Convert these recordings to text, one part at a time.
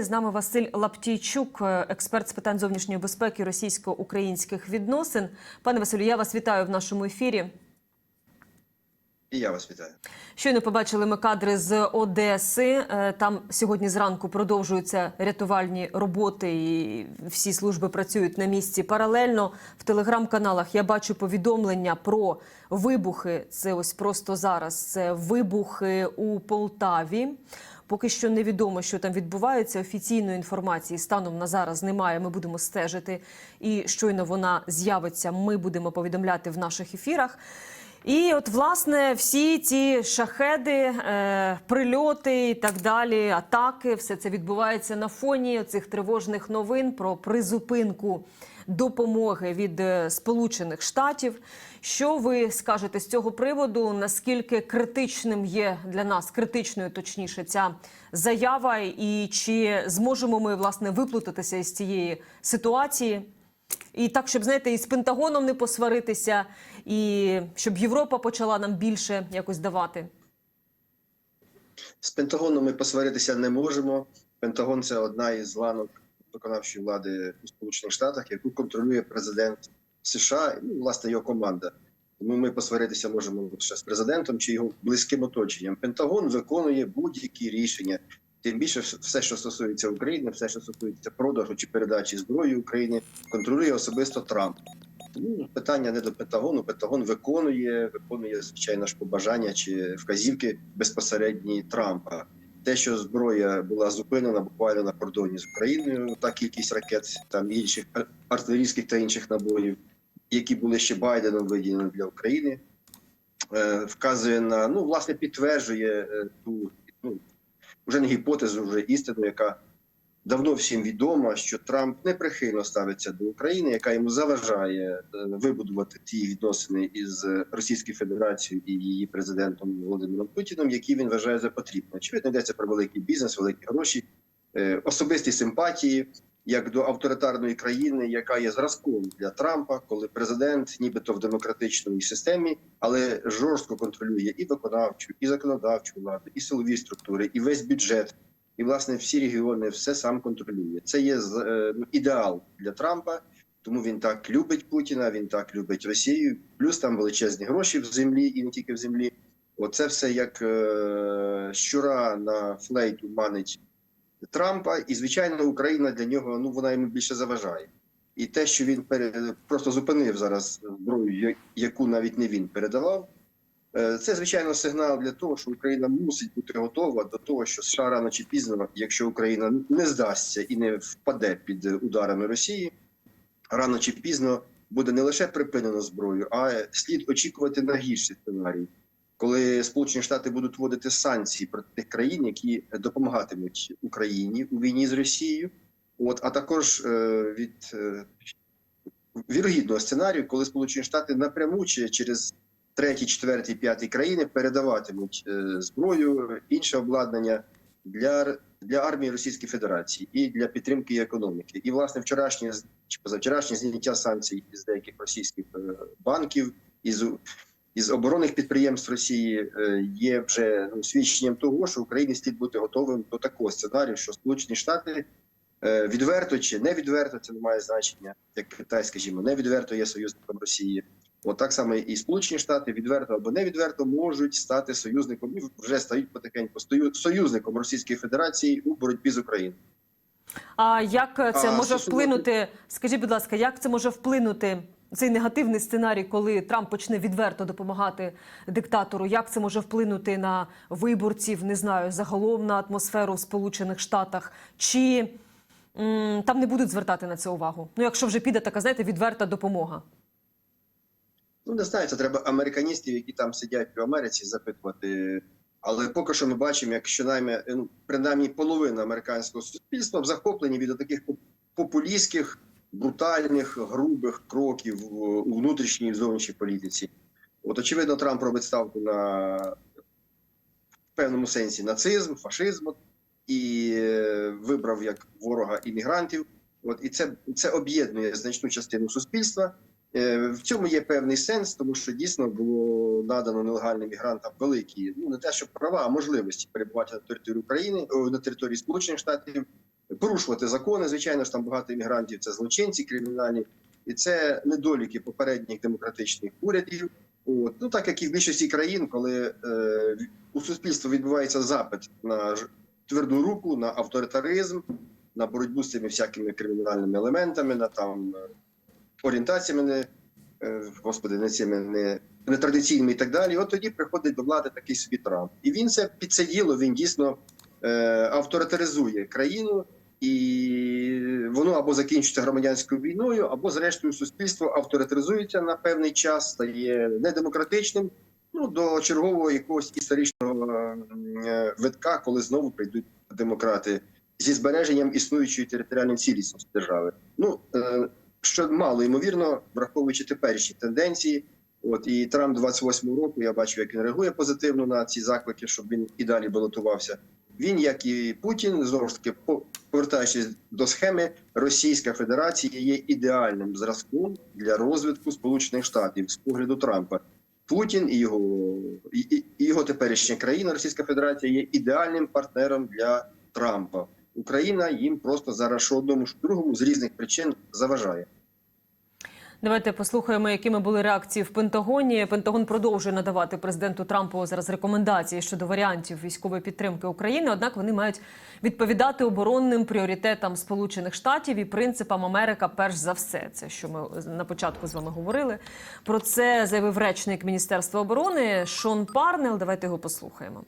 З нами Василь Лаптійчук, е, експерт з питань зовнішньої безпеки російсько-українських відносин. Пане Василю, я вас вітаю в нашому ефірі. І я вас вітаю. Щойно побачили ми кадри з Одеси. Е, Там сьогодні зранку продовжуються рятувальні роботи, і всі служби працюють на місці. Паралельно в телеграм-каналах я бачу повідомлення про вибухи. Це ось просто зараз. Це вибухи у Полтаві. Поки що невідомо, що там відбувається. Офіційної інформації станом на зараз немає. Ми будемо стежити. І щойно вона з'явиться. Ми будемо повідомляти в наших ефірах. І от власне всі ці шахеди, е, прильоти і так далі, атаки, все це відбувається на фоні цих тривожних новин про призупинку допомоги від е, Сполучених Штатів. Що ви скажете з цього приводу? Наскільки критичним є для нас критичною, точніше, ця заява, і чи зможемо ми власне виплутатися із цієї ситуації? І так, щоб знаєте, і з Пентагоном не посваритися, і щоб Європа почала нам більше якось давати. З Пентагоном ми посваритися не можемо. Пентагон це одна із ланок виконавчої влади у Сполучених Штатах, яку контролює президент США, ну, власне, його команда. Тому ми посваритися можемо лише з президентом чи його близьким оточенням. Пентагон виконує будь-які рішення. Тим більше все, що стосується України, все, що стосується продажу чи передачі зброї України, контролює особисто Трамп. Тому питання не до Пентагону. Пентагон виконує, виконує звичайно ж побажання чи вказівки безпосередні Трампа. Те, що зброя була зупинена буквально на кордоні з Україною, та кількість ракет, там інших артилерійських та інших набоїв, які були ще Байденом виділені для України, е, вказує на ну власне підтверджує е, ту ну вже не гіпотезу, вже істину, яка давно всім відома, що Трамп неприхильно ставиться до України, яка йому заважає е, вибудувати ті відносини із Російською Федерацією і її президентом Володимиром Путіним, які він вважає за потрібно. Очевидно, йдеться про великий бізнес, великі гроші, е, особисті симпатії. Як до авторитарної країни, яка є зразком для Трампа, коли президент, нібито в демократичній системі, але жорстко контролює і виконавчу, і законодавчу владу, і силові структури, і весь бюджет, і власне всі регіони все сам контролює. Це є е, ідеал для Трампа, тому він так любить Путіна, він так любить Росію. Плюс там величезні гроші в землі і не тільки в землі. Оце все як е, щура на флейту манить Трампа, і звичайно, Україна для нього ну вона йому більше заважає. І те, що він пере... просто зупинив зараз зброю, яку навіть не він передавав, це звичайно сигнал для того, що Україна мусить бути готова до того, що США рано чи пізно, якщо Україна не здасться і не впаде під ударами Росії, рано чи пізно буде не лише припинено зброю, а слід очікувати на гірший сценарій коли Сполучені Штати будуть вводити санкції проти тих країн, які допомагатимуть Україні у війні з Росією, от а також е, від е, вірогідного сценарію, коли Сполучені Штати напряму чи через треті, четверті, п'яті країни передаватимуть е, зброю, інше обладнання для, для армії Російської Федерації і для підтримки економіки. І власне вчорашнє чи позавчорашнє зняття санкцій з деяких російських е, банків із із оборонних підприємств Росії е, є вже ну, свідченням того, що Україні слід бути готовим до такого сценарію, що Сполучені Штати відверто чи не відверто, це не має значення, як Китай, скажімо, не відверто є союзником Росії. От так само і Сполучені Штати відверто або не відверто можуть стати союзником і вже стають потихеньку союзником Російської Федерації у боротьбі з Україною. А як це А, може стосовно- вплинути? Скажіть, будь ласка, як це може вплинути? Цей негативний сценарій, коли Трамп почне відверто допомагати диктатору, як це може вплинути на виборців, не знаю, загалом на атмосферу в Сполучених Штатах? Чи м, там не будуть звертати на це увагу? Ну, якщо вже піде така, знаєте, відверта допомога. Ну, не знаю, це треба американістів, які там сидять в Америці, запитувати. Але поки що ми бачимо, як щонайменше, ну, принаймні половина американського суспільства в захопленні від таких популістських, брутальних, грубих кроків у внутрішній і зовнішній політиці. От, очевидно, Трамп робить ставку на в певному сенсі нацизм, фашизм і е, вибрав як ворога іммігрантів. От і це, це об'єднує значну частину суспільства. Е, В цьому є певний сенс, тому що дійсно було надано нелегальним мігрантам великі, ну не те, що права, а можливості перебувати на території України, на території Сполучених Штатів порушувати закони. Звичайно ж, там багато іммігрантів це злочинці кримінальні, і це недоліки попередніх демократичних урядів. От ну так як і в більшості країн, коли е, у суспільства відбувається запит на тверду руку, на авторитаризм, на боротьбу з цими всякими кримінальними елементами, на там е, орієнтаціями, не, е, господи, не цими не, нетрадиційними і так далі. От тоді приходить до влади такий собі Трамп. І він це під це діло він дійсно е, авторитаризує країну, і воно або закінчиться громадянською війною, або, зрештою, суспільство авторитаризується на певний час, стає недемократичним. Ну, до чергового якогось історичного е, витка, коли знову прийдуть демократи зі збереженням існуючої територіальної цілісності держави. Ну що мало ймовірно, враховуючи теперішні тенденції. От і Трамп 28 року я бачу, як він реагує позитивно на ці заклики, щоб він і далі балотувався. Він, як і Путін, знову ж таки, по- повертаючись до схеми, Російська Федерація є ідеальним зразком для розвитку Сполучених Штатів з погляду Трампа. Путін і його і- і його теперішня країна, Російська Федерація, є ідеальним партнером для Трампа. Україна їм просто зараз що одному, що другому з різних причин заважає. Давайте послухаємо, якими були реакції в Пентагоні. Пентагон продовжує надавати президенту Трампу зараз рекомендації щодо варіантів військової підтримки України. Однак вони мають відповідати оборонним пріоритетам Сполучених Штатів і принципам Америка. Перш за все, це що ми на початку з вами говорили. Про це заявив речник Міністерства оборони Шон Парнел. Давайте його послухаємо.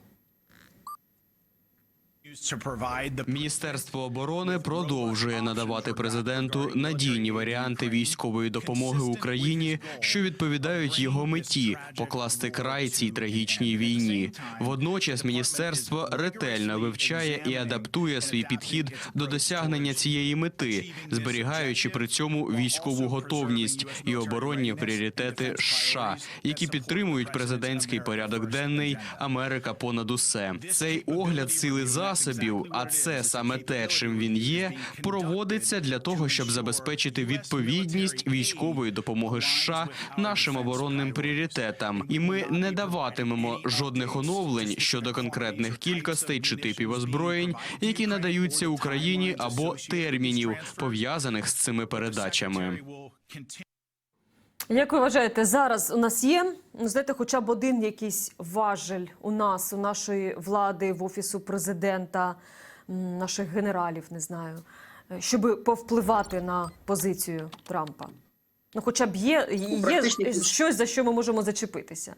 Міністерство оборони продовжує надавати президенту надійні варіанти військової допомоги Україні, що відповідають його меті покласти край цій трагічній війні. Водночас міністерство ретельно вивчає і адаптує свій підхід до досягнення цієї мети, зберігаючи при цьому військову готовність і оборонні пріоритети США, які підтримують президентський порядок денний Америка понад усе. Цей огляд сили засобів, а це саме те, чим він є, проводиться для того, щоб забезпечити відповідність військової допомоги США нашим оборонним пріоритетам, і ми не даватимемо жодних оновлень щодо конкретних кількостей чи типів озброєнь, які надаються Україні або термінів пов'язаних з цими передачами. Як ви вважаєте, зараз у нас є ну, знаєте, хоча б один якийсь важель у нас, у нашої влади, в офісу президента, наших генералів, не знаю, щоб повпливати на позицію Трампа? Ну, хоча б є, є щось, за що ми можемо зачепитися.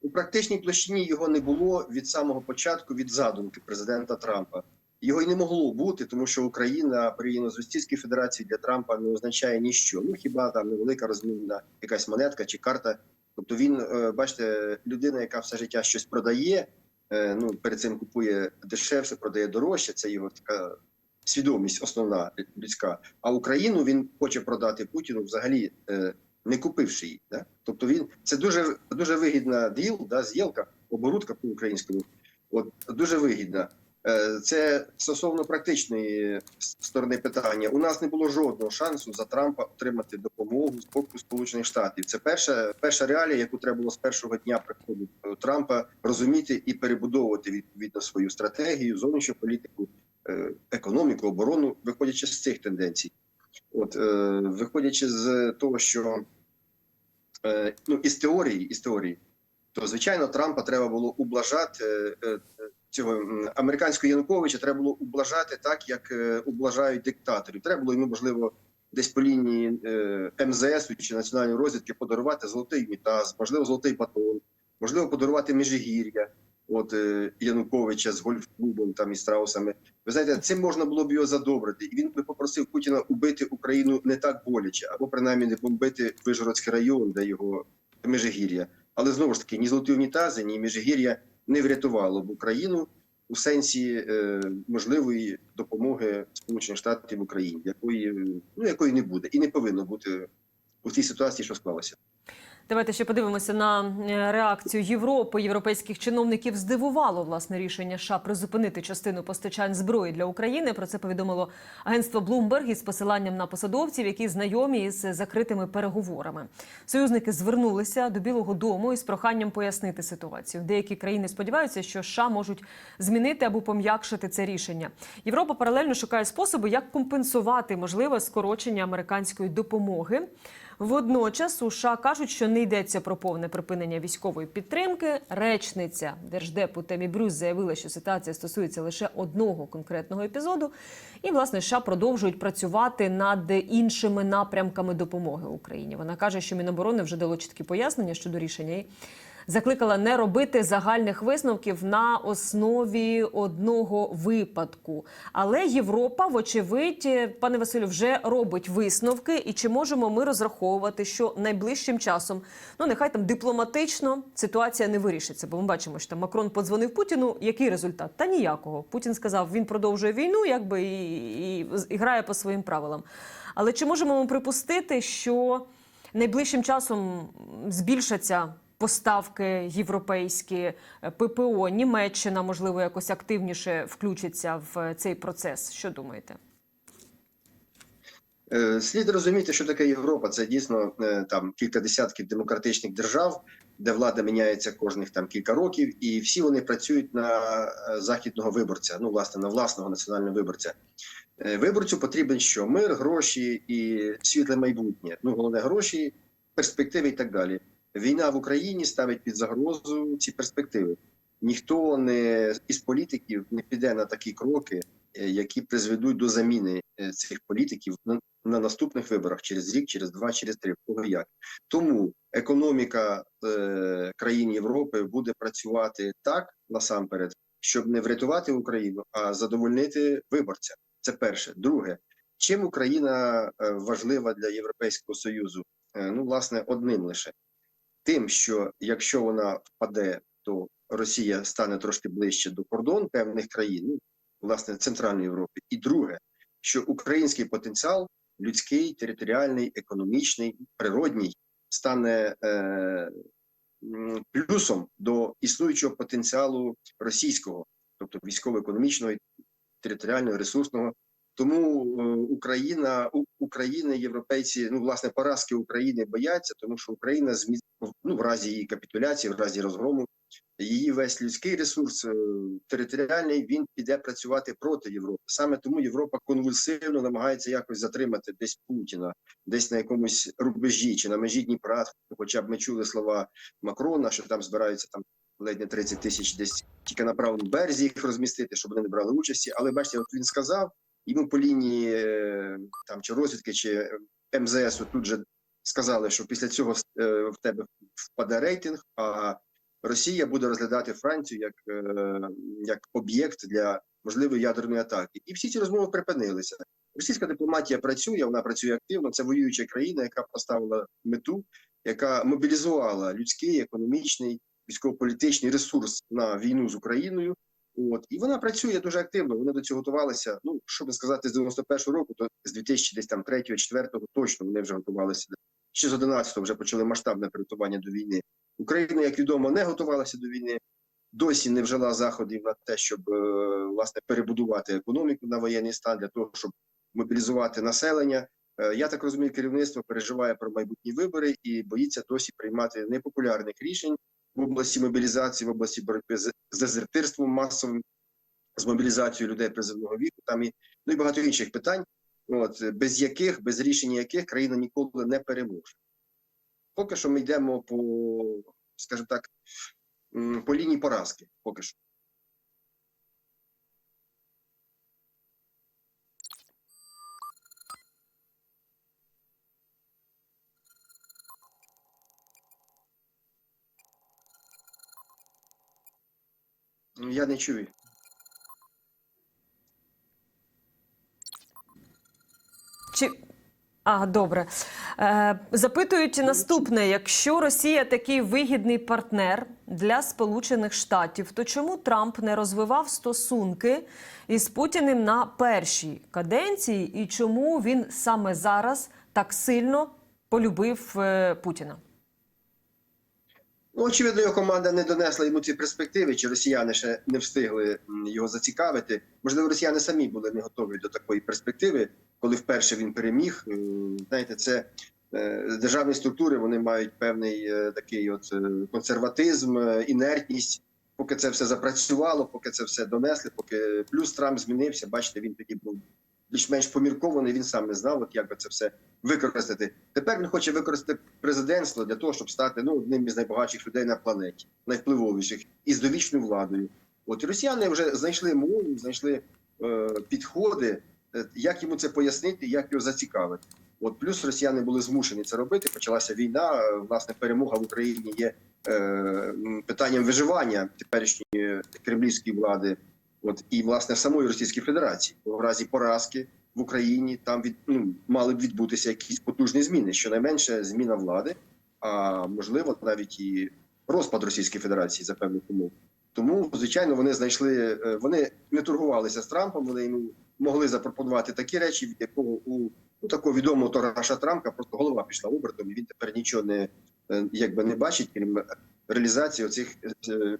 У практичній площині його не було від самого початку від задумки президента Трампа. Його й не могло бути, тому що Україна порівняно з Російською Федерацією для Трампа не означає ніщо. Ну хіба там невелика розмінна якась монетка чи карта. Тобто він, е, бачите, людина, яка все життя щось продає, е, ну перед цим купує дешевше, продає дорожче. Це його така свідомість, основна людська. А Україну він хоче продати Путіну взагалі е, не купивши її. Да? Тобто він це дуже дуже вигідна діл, да, з'єлка, оборудка по українському. От дуже вигідна. Е, Це стосовно практичної сторони питання. У нас не було жодного шансу за Трампа отримати допомогу з боку Сполучених Штатів. Це перша перша реалія, яку треба було з першого дня приходу Трампа розуміти і перебудовувати відповідно свою стратегію, зовнішню політику, е, економіку, оборону, виходячи з цих тенденцій. От е, виходячи з того, що е, ну із теорії, із теорії, то звичайно Трампа треба було ублажати е, е, цього американського Януковича. Треба було ублажати так, як е, ублажають диктаторів. Треба було йому можливо десь по лінії е, МЗС чи національної розвідки подарувати золотий унітаз, можливо, золотий батон, можливо, подарувати Межигір'я. От е, Януковича з гольф-клубом там і страусами. Ви знаєте, цим можна було б його задобрити, і він би попросив Путіна убити Україну не так боляче, або принаймні не бомбити Вижгородський район, де його Межигір'я. Але знову ж таки, ні золоті унітази, ні Межигір'я не врятувало б Україну у сенсі е, можливої допомоги Сполучених Штатів Україні, якої ну якої не буде і не повинно бути у цій ситуації, що склалася. Давайте ще подивимося на е, реакцію Європи. Європейських чиновників здивувало власне рішення США призупинити частину постачань зброї для України. Про це повідомило агентство Bloomberg із посиланням на посадовців, які знайомі із закритими переговорами. Союзники звернулися до Білого Дому із проханням пояснити ситуацію. Деякі країни сподіваються, що США можуть змінити або пом'якшити це рішення. Європа паралельно шукає способи, як компенсувати можливе скорочення американської допомоги. Водночас у США кажуть, що не йдеться про повне припинення військової підтримки. Речниця держдепу Темі Брюс заявила, що ситуація стосується лише одного конкретного епізоду. І власне США продовжують працювати над іншими напрямками допомоги Україні. Вона каже, що Міноборони вже дало чіткі пояснення щодо рішення. Закликала не робити загальних висновків на основі одного випадку. Але Європа, вочевидь, пане Василю, вже робить висновки. І чи можемо ми розраховувати, що найближчим часом, ну нехай там дипломатично ситуація не вирішиться? Бо ми бачимо, що там Макрон подзвонив Путіну. Який результат? Та ніякого. Путін сказав, він продовжує війну, якби і, і, і грає по своїм правилам. Але чи можемо ми припустити, що найближчим часом збільшаться поставки європейські е, ППО, Німеччина можливо якось активніше включиться в цей процес? Що думаєте? Е, Слід розуміти, що таке Європа. Це дійсно е, там кілька десятків демократичних держав, де влада міняється кожних там кілька років, і всі вони працюють на е, західного виборця, ну власне на власного національного виборця. Е, Виборцю потрібен що мир, гроші і світле майбутнє. Ну головне гроші, перспективи і так далі. Війна в Україні ставить під загрозу ці перспективи. Ніхто не із політиків не піде на такі кроки, е, які призведуть до заміни е, цих політиків на, на наступних виборах через рік, через два, через три. Кого як тому економіка е, країн Європи буде працювати так насамперед, щоб не врятувати Україну, а задовольнити виборця. Це перше. Друге, чим Україна е, важлива для Європейського союзу? Ну, власне, одним лише тим, що якщо вона впаде, то Росія стане трошки ближче до кордон певних країн, ну, власне, Центральної Європи. І друге, що український потенціал, людський, територіальний, економічний, природній, стане е, плюсом до існуючого потенціалу російського, тобто військово-економічного, територіального, ресурсного. Тому е, Україна, України, європейці, ну власне, поразки України бояться, тому що Україна змі... ну, в разі її капітуляції, в разі розгрому, її весь людський ресурс е, територіальний він піде працювати проти Європи. Саме тому Європа конвульсивно намагається якось затримати десь Путіна, десь на якомусь рубежі чи на межі Дніпра. Хоча б ми чули слова Макрона, що там збираються там ледь не 30 тисяч десь тільки на правому березі їх розмістити, щоб вони не брали участі. Але бачите, от він сказав. Йому по лінії е, там чи розвідки, чи МЗС тут же сказали, що після цього е, в тебе впаде рейтинг, а Росія буде розглядати Францію як, е, як об'єкт для можливої ядерної атаки. І всі ці розмови припинилися. Російська дипломатія працює, вона працює активно. Це воююча країна, яка поставила мету, яка мобілізувала людський, економічний, військово-політичний ресурс на війну з Україною. От і вона працює дуже активно. Вони до цього готувалися. Ну щоб сказати, з 91-го року, то з 2000 десь там 3-4 точно вони вже готувалися. Ще з 11-го вже почали масштабне приготування до війни. Україна, як відомо, не готувалася до війни. Досі не вжила заходів на те, щоб е, власне перебудувати економіку на воєнний стан для того, щоб мобілізувати населення. Е, Я так розумію, керівництво переживає про майбутні вибори і боїться досі приймати непопулярних рішень в області мобілізації, в області боротьби з дезертирством масовим, з мобілізацією людей призовного віку, там і ну і багато інших питань, от без яких, без рішення яких країна ніколи не переможе. Поки що ми йдемо по, скажімо так, по лінії поразки. Поки що. Я не чую. Чи а, добре. Е, запитують наступне: якщо Росія такий вигідний партнер для Сполучених Штатів, то чому Трамп не розвивав стосунки із Путіним на першій каденції, і чому він саме зараз так сильно полюбив е, Путіна? Ну, очевидно, його команда не донесла йому ці перспективи, чи росіяни ще не встигли його зацікавити. Можливо, росіяни самі були не готові до такої перспективи, коли вперше він переміг. Е, Знаєте, це е, державні структури вони мають певний е, такий от консерватизм, інертність. Поки це все запрацювало, поки це все донесли, поки плюс Трамп змінився. Бачите, він тоді був більш-менш поміркований. Він сам не знав, от як би це все використати. Тепер він хоче використати президентство для того, щоб стати ну одним із найбагатших людей на планеті, найвпливовіших і з довічною владою. От росіяни вже знайшли мову, знайшли е, підходи, е, як йому це пояснити, як його зацікавити. От плюс росіяни були змушені це робити. Почалася війна. Власне, перемога в Україні є е, питанням виживання теперішньої кремлівської влади. От і власне самої Російської Федерації в разі поразки в Україні там від ну мали б відбутися якісь потужні зміни. Щонайменше зміна влади, а можливо навіть і розпад Російської Федерації за певних умов. Тому звичайно вони знайшли, е, вони не торгувалися з Трампом. Вони йому могли запропонувати такі речі, від якого у ну, такого відомого торгаша Трампа просто голова пішла обертом, і він тепер нічого не е, якби не бачить, крім реалізації оцих е,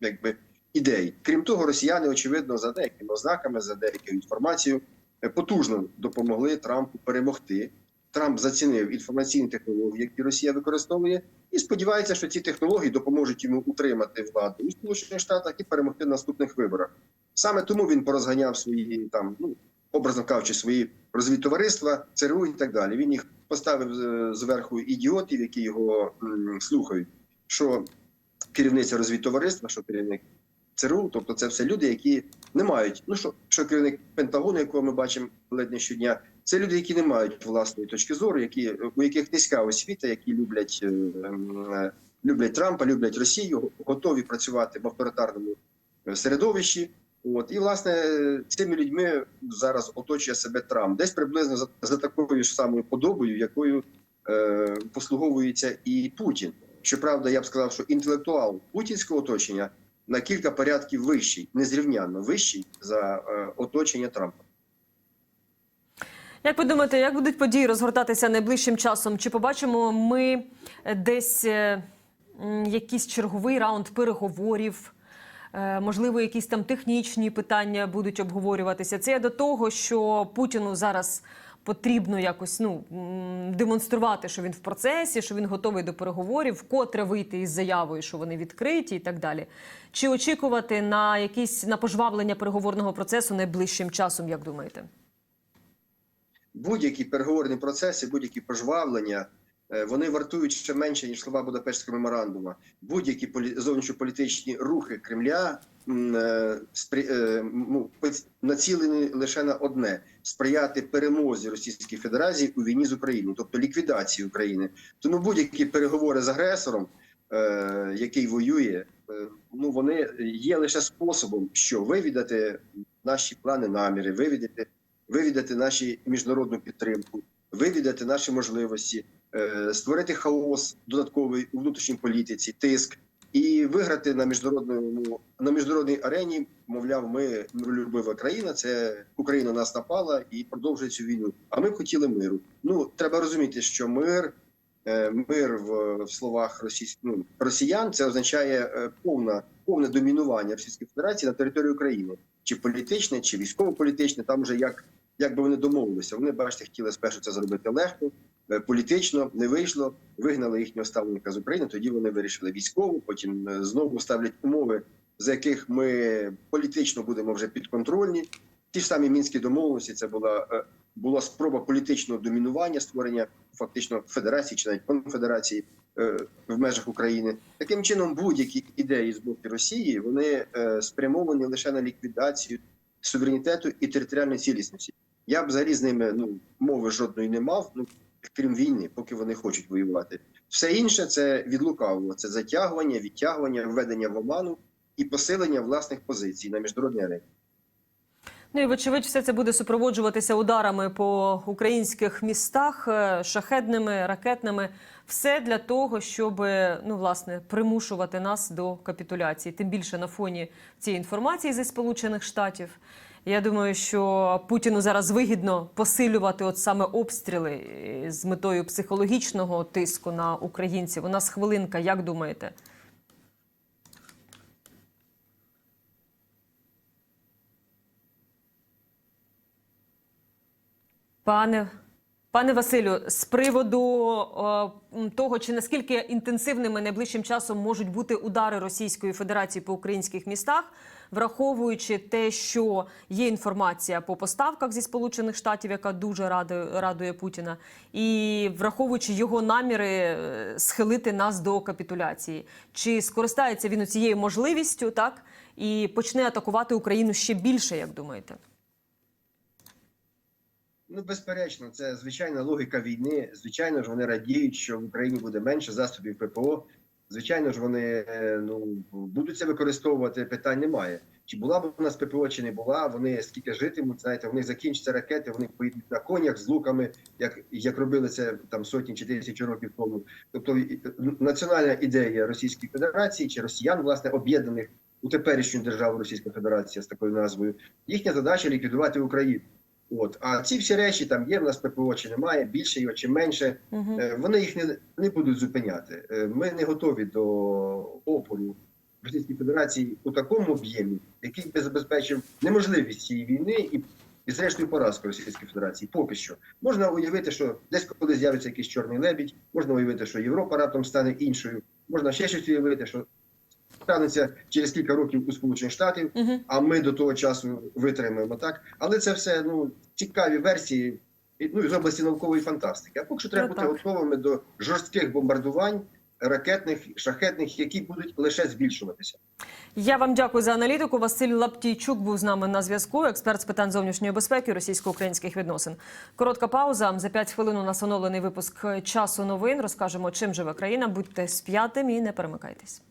якби ідей. Крім того, росіяни очевидно за деякими ознаками, за деякою інформацією е, потужно допомогли Трампу перемогти. Трамп зацінив інформаційні технології, які Росія використовує, і сподівається, що ці технології допоможуть йому утримати владу у Сполучених Штатах і перемогти в наступних виборах. Саме тому він порозганяв свої там, ну образно кажучи, свої розвідтовариства, ЦРУ і так далі. Він їх поставив е, зверху ідіотів, які його м, слухають. Що керівниця розвідтовариства, що керівник ЦРУ, тобто це все люди, які не мають. Ну що, що керівник Пентагону, якого ми бачимо ледь не щодня, це люди, які не мають власної точки зору, які у яких низька освіта, які люблять, е, е, люблять Трампа, люблять Росію, готові працювати в авторитарному е, середовищі. От і власне цими людьми зараз оточує себе Трамп, десь приблизно за, за такою ж самою подобою, якою е, послуговується і Путін. Щоправда, я б сказав, що інтелектуал путінського оточення на кілька порядків вищий, незрівнянно вищий за е, оточення Трампа. Як ви думаєте, як будуть події розгортатися найближчим часом? Чи побачимо ми десь е, якийсь черговий раунд переговорів? Е, Можливо, якісь там технічні питання будуть обговорюватися. Це до того, що Путіну зараз потрібно якось ну демонструвати, що він в процесі, що він готовий до переговорів, вкотре вийти із заявою, що вони відкриті, і так далі. Чи очікувати на якісь на пожвавлення переговорного процесу найближчим часом, як думаєте? Будь-які переговорні процеси, будь-які пожвавлення, е, вони вартують ще менше ніж слова Будапештського меморандуму. Будь-які полі... зовнішньополітичні рухи Кремля ну, поц- націлені лише на одне: сприяти перемозі Російської Федерації у війні з Україною, тобто ліквідації України. Тому будь-які переговори з агресором, е, який воює, е, ну вони є лише способом, що вивідати наші плани, наміри, вивідати вивідати наші міжнародну підтримку, вивідати наші можливості, е, створити хаос додатковий у внутрішній політиці, тиск і виграти на міжнародному на міжнародній арені. Мовляв, ми миролюбива країна. Це Україна нас напала і продовжує цю війну. А ми хотіли миру. Ну треба розуміти, що мир. е, Мир в, в словах російсь... ну, росіян це означає е, повна повне домінування Російської Федерації на території України, чи політичне, чи військово-політичне. Там вже як як би вони домовилися. Вони бачите, хотіли спершу це зробити легко, політично не вийшло. Вигнали їхнього ставника з України. Тоді вони вирішили військово. Потім е, знову ставлять умови, за яких ми політично будемо вже підконтрольні. Ті ж самі мінські домовленості. Це була е, була спроба політичного домінування, створення фактично федерації чи навіть конфедерації е, в межах України. Таким чином, будь-які ідеї з боку Росії вони е, спрямовані лише на ліквідацію суверенітету і територіальної цілісності. Я б взагалі з ними ну мови жодної не мав, ну крім війни, поки вони хочуть воювати. Все інше це від лукавого, це затягування, відтягування, введення в оману і посилення власних позицій на міжнародній арені. Ну і вочевидь, все це буде супроводжуватися ударами по українських містах, е, шахедними, ракетними. Все для того, щоб ну власне примушувати нас до капітуляції. Тим більше на фоні цієї інформації зі Сполучених Штатів. Я думаю, що Путіну зараз вигідно посилювати от саме обстріли е, з метою психологічного тиску на українців. У нас хвилинка, як думаєте? Пане, пане Василю, з приводу о, того, чи наскільки інтенсивними найближчим часом можуть бути удари Російської Федерації по українських містах, враховуючи те, що є інформація по поставках зі Сполучених Штатів, яка дуже радує, радує Путіна, і враховуючи його наміри е, схилити нас до капітуляції, чи скористається він цією можливістю, так і почне атакувати Україну ще більше, як думаєте? Ну, безперечно, це звичайна логіка війни. Звичайно ж, вони радіють, що в Україні буде менше засобів ППО. Звичайно ж, вони е, ну будуть це використовувати. Питань немає. Чи була б у нас ППО, чи не була. Вони скільки житимуть, знаєте, вони закінчаться ракети, вони поїдуть на конях з луками, як як робили це там сотні чи тисячі років тому. Тобто національна ідея Російської Федерації чи Росіян, власне, об'єднаних у теперішню державу Російська Федерація з такою назвою. Їхня задача ліквідувати Україну. От а ці всі речі там є в нас ППО чи немає, більше його чи менше. Угу. Вони їх не, не будуть зупиняти. Е, Ми не готові до опору Російської Федерації у такому об'ємі, який би забезпечив неможливість цієї війни і, і зрештою поразку Російської Федерації. Поки що можна уявити, що десь коли з'явиться якийсь чорний лебідь, можна уявити, що Європа раптом стане іншою. Можна ще щось уявити, що станеться через кілька років у Сполучених Штатів, Угу. а ми до того часу витримаємо так. Але це все ну цікаві версії і, ну, з області наукової фантастики. А поки що треба Ну, бути так. готовими до жорстких бомбардувань ракетних, шахетних, які будуть лише збільшуватися. Я вам дякую за аналітику. Василь Лаптійчук був з нами на зв'язку. Експерт з питань зовнішньої безпеки російсько-українських відносин. Коротка пауза. За 5 хвилин у нас оновлений випуск часу новин. Розкажемо, чим живе країна. Будьте з п'ятим і не перемикайтесь.